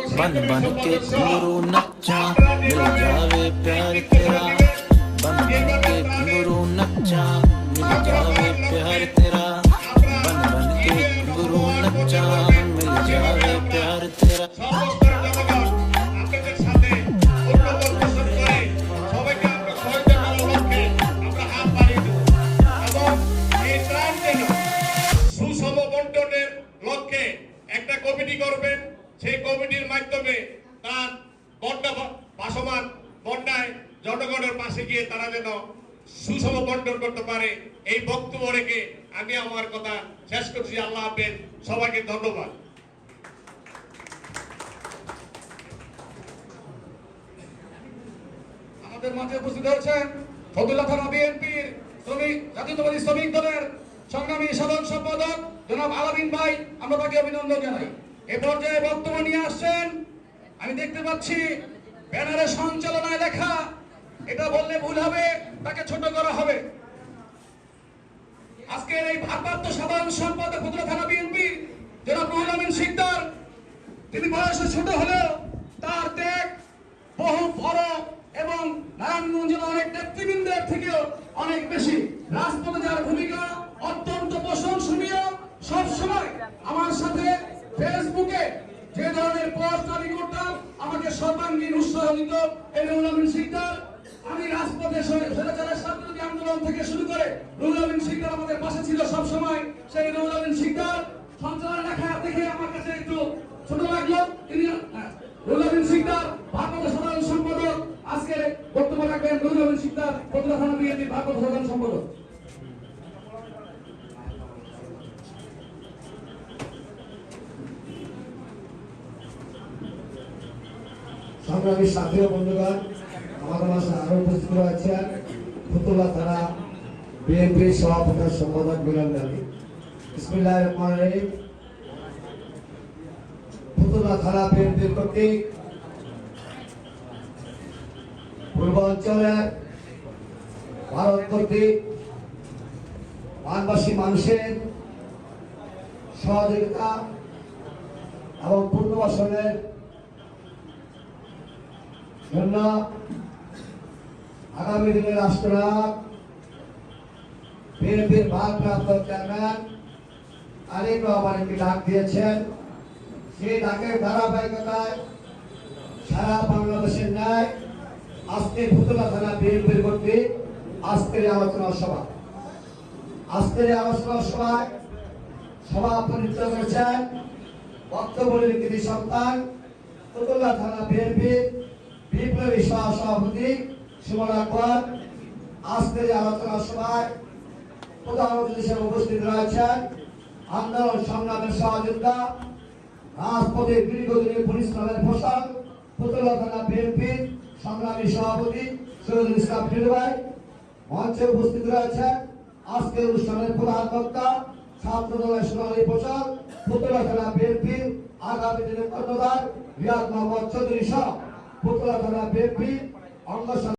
बन बन के घुंघरू नच्चा मिल जावे प्यार तेरा बन बन के घुंघरू नच्चा मिल जावे प्यार तेरा बन बन के घुंघरू नच्चा मिल जावे प्यार तेरा আপনাদের সাথে ঐক্যবদ্ধ পোষণ করে সবাইকে আমরা সহযোগিতা করার লক্ষ্যে আমরা হাত বাড়িয়ে দেব এবং এই ত্রাণ যেন সুষম বন্টনের লক্ষ্যে একটা কমিটি করবেন সেই কমিটির মাধ্যমে তার বন্যা ভাসমান বন্যায় জনগণের পাশে গিয়ে তারা যেন সুষম বন্টন করতে পারে, এই বক্তব্য রেখে আমি আমার কথা শেষ করছি। আল্লাহ হাফেজ, সবাইকে ধন্যবাদ। আমাদের মাঝে উপস্থিত হয়েছেন ফতুল্লা থানা বিএনপির শ্রমিক, জাতীয়তাবাদী শ্রমিক দলের সংগ্রামী সাধারণ সম্পাদক জনাব আলামিন ভাই। আমরা তাকে অভিনন্দন জানাই। এ পর্যায়ে বক্তব্য নিয়ে আসছেন, আমি দেখতে পাচ্ছি ব্যানারে সঞ্চালনায় লেখা, এটা বললে ভুল হবে, তাকে ছোট করা হবে। আজকের এই ভারপ্রাপ্ত সাধারণ সম্পাদক ফতুল্লা থানা বিএনপি রুহুল আমিন শিকদার, তিনি বয়সে ছোট হলেও তার ত্যাগ বহু বড় এবং নারায়ণগঞ্জের অনেক নেতৃবৃন্দের থেকেও অনেক বেশি। রাজপথে যার ভূমিকা অত্যন্ত প্রশংসনীয়। সবসময় আমার সাথে ফেসবুকে যে ধরনের পোস্ট আমি করতাম, আমাকে সর্বাঙ্গীন উৎসাহ দিত আমিন শিকদার। আমি রাজপথে স্বৈরাচারের স্বাধীনতা আন্দোলন থেকে শুরু করে রুহুল আমিন শিকদার আমাদের পাশে ছিল সব সময় সেই রুহুল আমিন শিকদার সঞ্চালন লেখা দেখে আমার কাছে একটু ছোট লাগল। তিনি আমিন শিকদার, ভারপ্রাপ্ত সাধারণ সম্পাদক। আজকে বক্তব্য রাখবেন আমিন শিকদার ফতুল্লা থানা বিএনপির ভারপ্রাপ্ত সাধারণ সম্পাদক। সংগ্রামী সাথী বন্ধুগণ, আমাদের মাঝে আরও উপস্থিত রয়েছেন ফুতুল্লা থানা বিএনপির সভাপতি সম্পাদক মিলন গান্ধী ইসমিল্লাহ রহমান রহিম। থানা বিএনপির কর্তৃক পূর্বাঞ্চলের ভারত কর্তৃক বানবাসী মানুষের সহযোগিতা এবং পুনর্বাসনের জন্য আগামী দিনে রাষ্ট্রনায়ক, বিএনপির ভারপ্রাপ্ত চেয়ারম্যান তারেক রহমান একটি ডাক দিয়েছেন? সেই ডাকের ধারাবাহিকতায় সারা বাংলাদেশের ন্যায় আজকে ফুতুলা থানা বিএনপির কর্তৃক আজকের আলোচনা সভা আজকের আলোচনা সভায় সভাপতিত্ব করেছেন বক্তব্য কৃতি সন্তান ফুতুল্লা থানা বিএনপির বিপ্লবী সহ সভাপতি সুমন আকবর। আজকের আলোচনা সভায় প্রধান অতিথি হিসেবে উপস্থিত রয়েছেন আন্দোলন সংগ্রামের সহযোদ্ধা, রাজপথে দীর্ঘদিনের পরিশ্রমের ফসল পুতুলা থানা বিএনপির সংগ্রামী সভাপতি সৈয়দুল ইসলাম ফিরু ভাই মঞ্চে উপস্থিত রয়েছেন আজকের অনুষ্ঠানের প্রধান বক্তা ছাত্র দলের সোনালী পোশাক পুতুলা থানা বিএনপির আগামী দিনের কর্ণধার রিয়াদ মোহাম্মদ চৌধুরী সহ। পুতুলা থানা বিএনপির অঙ্গ